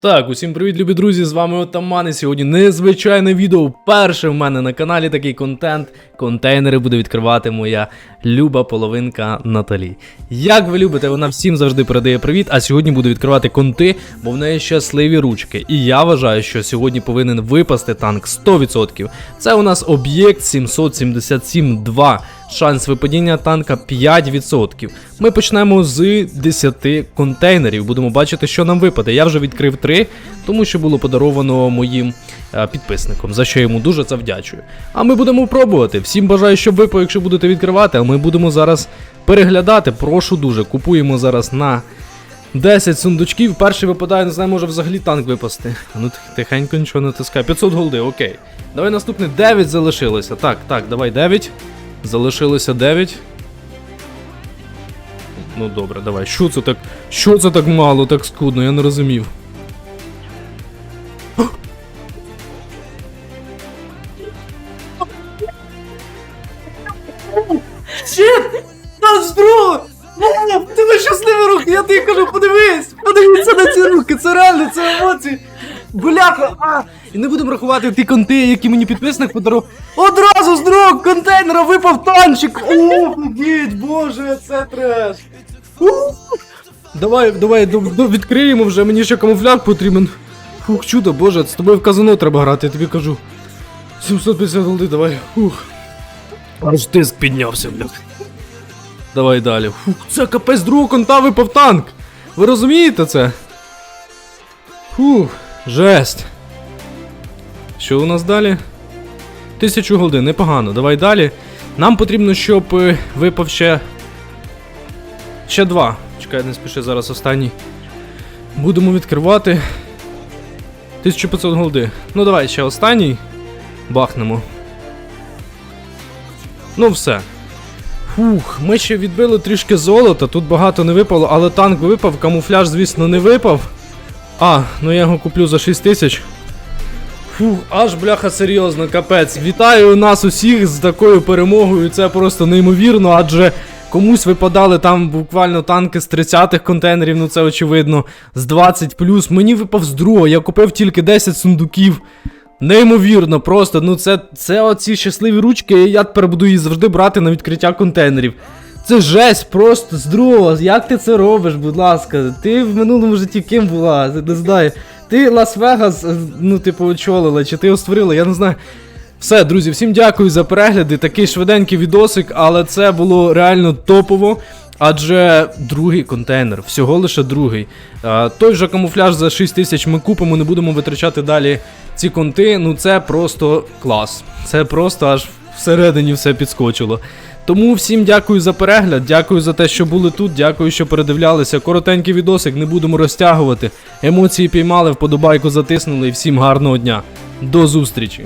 Так, усім привіт, любі друзі! З вами Отаман. І сьогодні незвичайне відео. Перше в мене на каналі такий контент. Контейнери буде відкривати моя люба половинка Наталі. Як ви любите, вона всім завжди передає привіт. А сьогодні буду відкривати конти, бо в неї щасливі ручки. І я вважаю, що сьогодні повинен випасти танк 100%. Це у нас об'єкт 777-2. Шанс випадіння танка 5%. Ми почнемо з 10 контейнерів. Будемо бачити, що нам випаде. Я вже відкрив 3, тому що було подаровано моїм е, підписникам, за що йому дуже завдячую. А ми будемо пробувати. Всім бажаю, щоб випав, якщо будете відкривати, а ми будемо зараз переглядати. Прошу дуже. Купуємо зараз на 10 сундучків. Перший випадає, не знаю, може взагалі танк випасти. Ну тихенько нічого не натискай. 500 голди, окей. Давай наступне 9 залишилося. Так, так, давай 9. Залишилося 9. Ну добре, давай. Що це так? Що це так мало, так скудно, я не розумів. Щит! Нас друг! Тебе щасливі руки, я тобі подивись! Подивіться на ці руки, це реально, це емоції! Бляха! А! І не будемо рахувати ті конти, які мені підписник подарував. Одразу з другого контейнера випав танчик! Офігеть, боже, це треш! Давай, давай, відкриємо вже, мені ще камуфляг потрібен. Фух, чудо, боже, з тобою в казино треба грати, я тобі кажу. 750 голди, давай. Ух. Аж тиск піднявся, бля. Давай далі. Фух, це капець другого конта випав танк. Ви розумієте це? Фух, жесть. Що у нас далі? Тисячу голди, непогано. Давай далі. Нам потрібно, щоб е, випав ще. Ще два. Чекай, не спіши зараз останній. Будемо відкривати. 1500 голди. Ну давай ще останній. Бахнемо. Ну все. Фух, ми ще відбили трішки золота, тут багато не випало, але танк випав, камуфляж, звісно, не випав. А, ну я його куплю за 6 тисяч. Фух, аж бляха серйозно, капець. Вітаю нас усіх з такою перемогою. Це просто неймовірно, адже комусь випадали там буквально танки з 30-х контейнерів, ну це очевидно, з 20 Мені випав з другого, я купив тільки 10 сундуків. Неймовірно, просто, ну це, це оці щасливі ручки, я тепер буду її завжди брати на відкриття контейнерів. Це жесть, просто з другого. Як ти це робиш, будь ласка? Ти в минулому житті ким була? Не знаю. Ти Лас-Вегас, е, ну, типу, очолила, чи ти його створила, я не знаю. Все, друзі, всім дякую за перегляди. Такий швиденький відосик, але це було реально топово. Адже другий контейнер, всього лише другий. А, той же камуфляж за 6 тисяч ми купимо, не будемо витрачати далі ці конти. Ну це просто клас. Це просто аж всередині все підскочило. Тому всім дякую за перегляд, дякую за те, що були тут, дякую, що передивлялися. Коротенький відосик, не будемо розтягувати. Емоції піймали, вподобайку затиснули і всім гарного дня. До зустрічі!